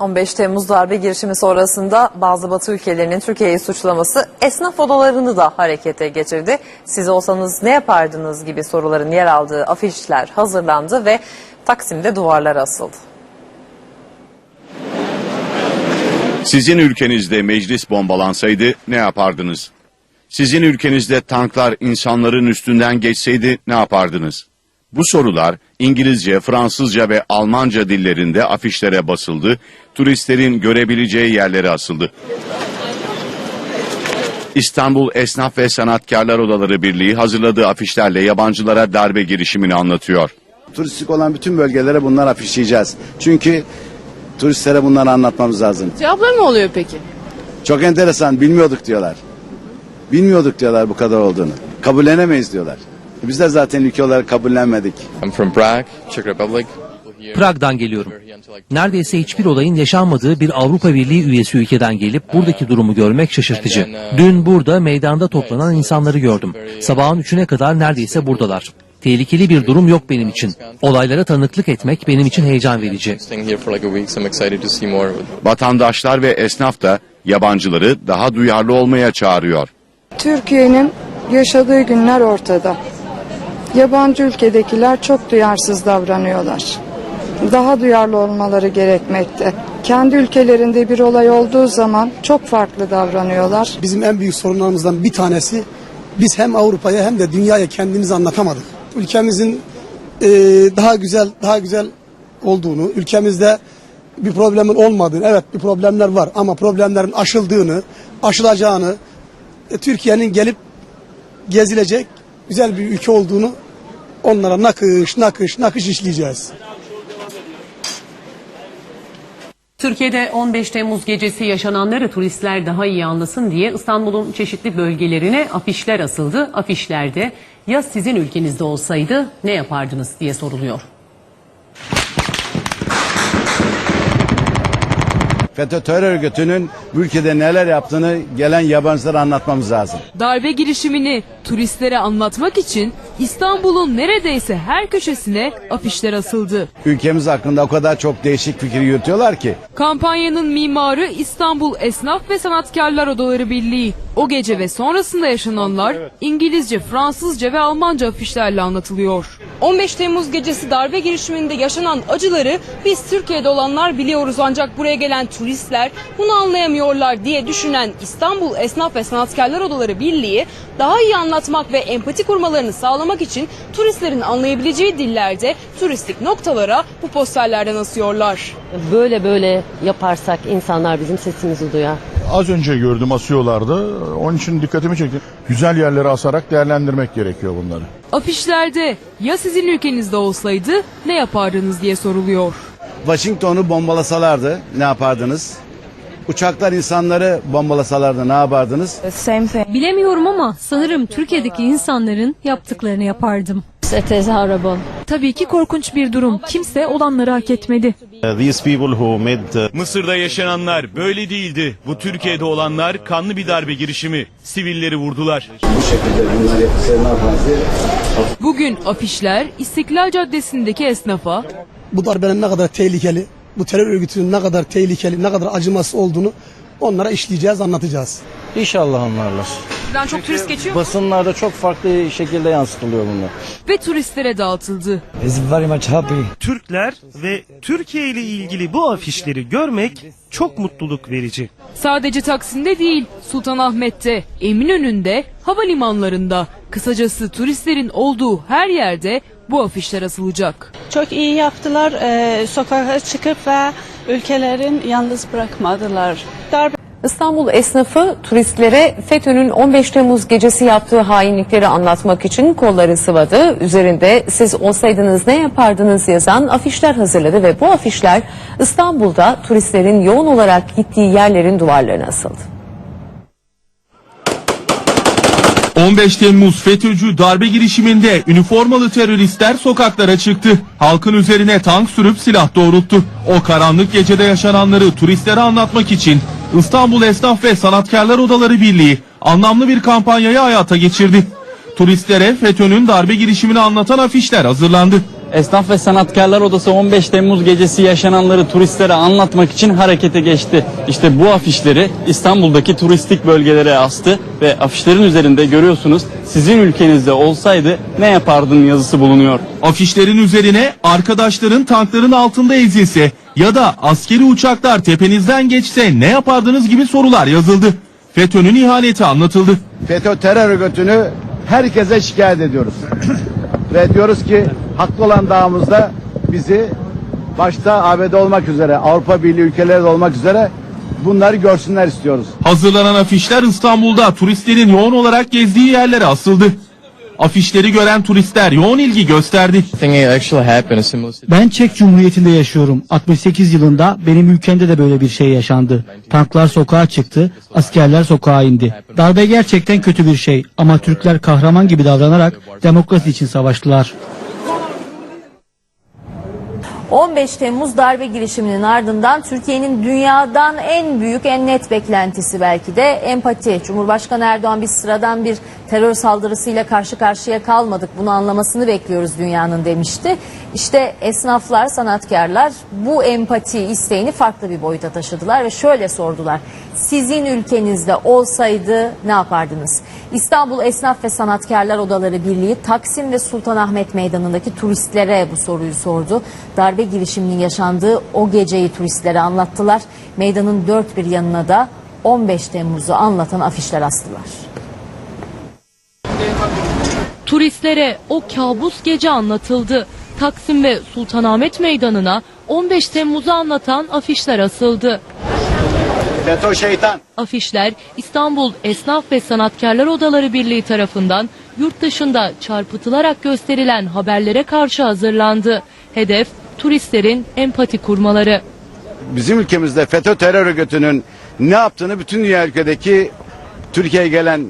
15 Temmuz darbe girişimi sonrasında bazı Batı ülkelerinin Türkiye'yi suçlaması esnaf odalarını da harekete geçirdi. Siz olsanız ne yapardınız gibi soruların yer aldığı afişler hazırlandı ve Taksim'de duvarlara asıldı. Sizin ülkenizde meclis bombalansaydı ne yapardınız? Sizin ülkenizde tanklar insanların üstünden geçseydi ne yapardınız? Bu sorular İngilizce, Fransızca ve Almanca dillerinde afişlere basıldı, turistlerin görebileceği yerlere asıldı. İstanbul Esnaf ve Sanatkarlar Odaları Birliği hazırladığı afişlerle yabancılara darbe girişimini anlatıyor. Turistik olan bütün bölgelere bunlar afişleyeceğiz. Çünkü turistlere bunları anlatmamız lazım. Cevaplar ne oluyor peki? Çok enteresan bilmiyorduk diyorlar. Bilmiyorduk diyorlar bu kadar olduğunu. Kabullenemeyiz diyorlar. Biz de zaten ülke olarak kabullenmedik. I'm from Prague, Czech Republic. Prag'dan geliyorum. Neredeyse hiçbir olayın yaşanmadığı bir Avrupa Birliği üyesi ülkeden gelip buradaki durumu görmek şaşırtıcı. Dün burada meydanda toplanan insanları gördüm. Sabahın üçüne kadar neredeyse buradalar. Tehlikeli bir durum yok benim için. Olaylara tanıklık etmek benim için heyecan verici. Vatandaşlar ve esnaf da yabancıları daha duyarlı olmaya çağırıyor. Türkiye'nin yaşadığı günler ortada. Yabancı ülkedekiler çok duyarsız davranıyorlar. Daha duyarlı olmaları gerekmekte. Kendi ülkelerinde bir olay olduğu zaman çok farklı davranıyorlar. Bizim en büyük sorunlarımızdan bir tanesi biz hem Avrupa'ya hem de dünyaya kendimizi anlatamadık. Ülkemizin e, daha güzel daha güzel olduğunu, ülkemizde bir problemin olmadığını, evet bir problemler var ama problemlerin aşıldığını, aşılacağını, e, Türkiye'nin gelip gezilecek güzel bir ülke olduğunu onlara nakış nakış nakış işleyeceğiz. Türkiye'de 15 Temmuz gecesi yaşananları turistler daha iyi anlasın diye İstanbul'un çeşitli bölgelerine afişler asıldı. Afişlerde ya sizin ülkenizde olsaydı ne yapardınız diye soruluyor. FETÖ terör örgütünün ülkede neler yaptığını gelen yabancılara anlatmamız lazım. Darbe girişimini turistlere anlatmak için İstanbul'un neredeyse her köşesine afişler asıldı. Ülkemiz hakkında o kadar çok değişik fikir yürütüyorlar ki. Kampanyanın mimarı İstanbul Esnaf ve Sanatkarlar Odaları Birliği. O gece ve sonrasında yaşananlar İngilizce, Fransızca ve Almanca afişlerle anlatılıyor. 15 Temmuz gecesi darbe girişiminde yaşanan acıları biz Türkiye'de olanlar biliyoruz ancak buraya gelen turistler bunu anlayamıyorlar diye düşünen İstanbul Esnaf ve Sanatkarlar Odaları Birliği daha iyi anlatmak ve empati kurmalarını sağlamak için turistlerin anlayabileceği dillerde turistik noktalara bu posterlerden asıyorlar. Böyle böyle yaparsak insanlar bizim sesimizi duyar. Az önce gördüm asıyorlardı. Onun için dikkatimi çekti. Güzel yerlere asarak değerlendirmek gerekiyor bunları. Afişlerde ya sizin ülkenizde olsaydı ne yapardınız diye soruluyor. Washington'u bombalasalardı ne yapardınız? Uçaklar insanları bombalasalardı ne yapardınız? Bilemiyorum ama sanırım Türkiye'deki insanların yaptıklarını yapardım. Tabii ki korkunç bir durum. Kimse olanları hak etmedi. Mısır'da yaşananlar böyle değildi. Bu Türkiye'de olanlar kanlı bir darbe girişimi. Sivilleri vurdular. Bu şekilde bunlar yapılsa ne yapardı? Bugün afişler İstiklal Caddesi'ndeki esnafa, Bu darbenin ne kadar tehlikeli, bu terör örgütünün ne kadar tehlikeli, ne kadar acımasız olduğunu onlara işleyeceğiz, anlatacağız. İnşallah anlarlar. Buradan çok turist geçiyor Basınlarda çok farklı şekilde yansıtılıyor bunlar. ve turistlere dağıtıldı. Türkler ve Türkiye ile ilgili bu afişleri görmek çok mutluluk verici. Sadece Taksim'de değil, Sultanahmet'te, Eminönü'nde, havalimanlarında, kısacası turistlerin olduğu her yerde bu afişler asılacak. Çok iyi yaptılar. sokağa çıkıp ve ülkelerin yalnız bırakmadılar. Darbe İstanbul esnafı turistlere FETÖ'nün 15 Temmuz gecesi yaptığı hainlikleri anlatmak için kolları sıvadı. Üzerinde siz olsaydınız ne yapardınız yazan afişler hazırladı ve bu afişler İstanbul'da turistlerin yoğun olarak gittiği yerlerin duvarlarına asıldı. 15 Temmuz FETÖ'cü darbe girişiminde üniformalı teröristler sokaklara çıktı. Halkın üzerine tank sürüp silah doğrulttu. O karanlık gecede yaşananları turistlere anlatmak için İstanbul Esnaf ve Sanatkarlar Odaları Birliği anlamlı bir kampanyayı hayata geçirdi. Turistlere FETÖ'nün darbe girişimini anlatan afişler hazırlandı. Esnaf ve Sanatkarlar Odası 15 Temmuz gecesi yaşananları turistlere anlatmak için harekete geçti. İşte bu afişleri İstanbul'daki turistik bölgelere astı ve afişlerin üzerinde görüyorsunuz sizin ülkenizde olsaydı ne yapardın yazısı bulunuyor. Afişlerin üzerine arkadaşların tankların altında ezilse ya da askeri uçaklar tepenizden geçse ne yapardınız gibi sorular yazıldı. FETÖ'nün ihaneti anlatıldı. FETÖ terör örgütünü herkese şikayet ediyoruz. Ve diyoruz ki haklı olan dağımızda bizi başta ABD olmak üzere Avrupa Birliği ülkeleri de olmak üzere bunları görsünler istiyoruz. Hazırlanan afişler İstanbul'da turistlerin yoğun olarak gezdiği yerlere asıldı. Afişleri gören turistler yoğun ilgi gösterdi. Ben Çek Cumhuriyeti'nde yaşıyorum. 68 yılında benim ülkemde de böyle bir şey yaşandı. Tanklar sokağa çıktı, askerler sokağa indi. Darbe gerçekten kötü bir şey ama Türkler kahraman gibi davranarak demokrasi için savaştılar. 15 Temmuz darbe girişiminin ardından Türkiye'nin dünyadan en büyük, en net beklentisi belki de empati. Cumhurbaşkanı Erdoğan biz sıradan bir terör saldırısıyla karşı karşıya kalmadık. Bunu anlamasını bekliyoruz dünyanın demişti. İşte esnaflar, sanatkarlar bu empati isteğini farklı bir boyuta taşıdılar ve şöyle sordular. Sizin ülkenizde olsaydı ne yapardınız? İstanbul Esnaf ve Sanatkarlar Odaları Birliği Taksim ve Sultanahmet Meydanı'ndaki turistlere bu soruyu sordu. Darbe girişiminin yaşandığı o geceyi turistlere anlattılar. Meydanın dört bir yanına da 15 Temmuz'u anlatan afişler astılar. Turistlere o kabus gece anlatıldı. Taksim ve Sultanahmet Meydanı'na 15 Temmuz'u anlatan afişler asıldı. FETÖ şeytan. Afişler İstanbul Esnaf ve Sanatkarlar Odaları Birliği tarafından yurt dışında çarpıtılarak gösterilen haberlere karşı hazırlandı. Hedef turistlerin empati kurmaları. Bizim ülkemizde FETÖ terör örgütünün ne yaptığını bütün dünya ülkedeki Türkiye'ye gelen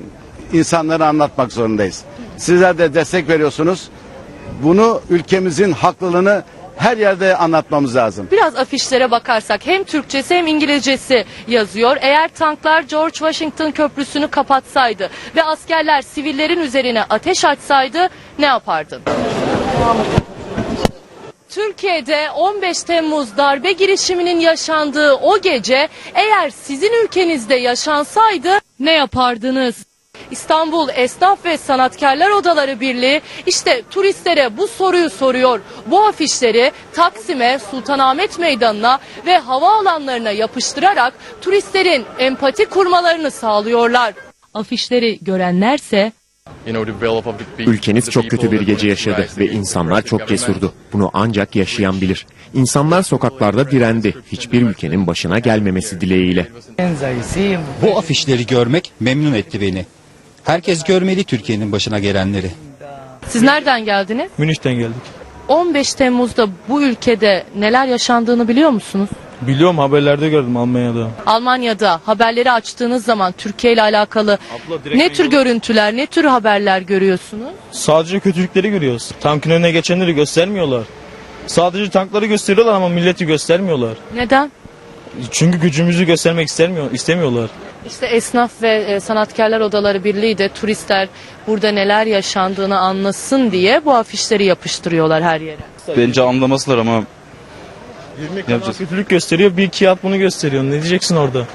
insanlara anlatmak zorundayız. Sizler de destek veriyorsunuz. Bunu ülkemizin haklılığını her yerde anlatmamız lazım. Biraz afişlere bakarsak hem Türkçesi hem İngilizcesi yazıyor. Eğer tanklar George Washington Köprüsü'nü kapatsaydı ve askerler sivillerin üzerine ateş açsaydı ne yapardın? Türkiye'de 15 Temmuz darbe girişiminin yaşandığı o gece eğer sizin ülkenizde yaşansaydı ne yapardınız? İstanbul Esnaf ve Sanatkarlar Odaları Birliği işte turistlere bu soruyu soruyor. Bu afişleri Taksim'e, Sultanahmet Meydanı'na ve havaalanlarına yapıştırarak turistlerin empati kurmalarını sağlıyorlar. Afişleri görenlerse Ülkeniz çok kötü bir gece yaşadı ve insanlar çok cesurdu. Bunu ancak yaşayan bilir. İnsanlar sokaklarda direndi. Hiçbir ülkenin başına gelmemesi dileğiyle. Bu afişleri görmek memnun etti beni. Herkes görmeli Türkiye'nin başına gelenleri. siz nereden geldiniz? Münih'ten geldik. 15 Temmuz'da bu ülkede neler yaşandığını biliyor musunuz? Biliyorum haberlerde gördüm Almanya'da. Almanya'da haberleri açtığınız zaman Türkiye ile alakalı ne tür görüntüler, ne tür haberler görüyorsunuz? Sadece kötülükleri görüyoruz. Tankın önüne geçenleri göstermiyorlar. Sadece tankları gösteriyorlar ama milleti göstermiyorlar. Neden? Çünkü gücümüzü göstermek istemiyor, istemiyorlar. İşte Esnaf ve e, Sanatkarlar Odaları Birliği de turistler burada neler yaşandığını anlasın diye bu afişleri yapıştırıyorlar her yere. Bence anlamasılar ama 20 kadar kötülük gösteriyor, bir kağıt bunu gösteriyor. Ne diyeceksin orada?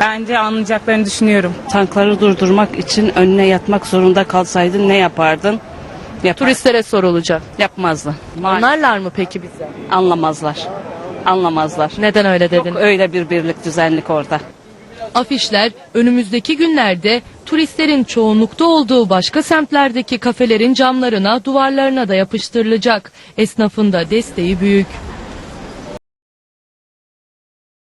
Bence anlayacaklarını düşünüyorum. Tankları durdurmak için önüne yatmak zorunda kalsaydın ne yapardın? Turistlere sorulacak. Yapmazdı. Anlarlar mı peki bize? Anlamazlar. Anlamazlar. Neden öyle dedin? Yok öyle bir birlik düzenlik orada. Afişler önümüzdeki günlerde turistlerin çoğunlukta olduğu başka semtlerdeki kafelerin camlarına, duvarlarına da yapıştırılacak. Esnafın da desteği büyük.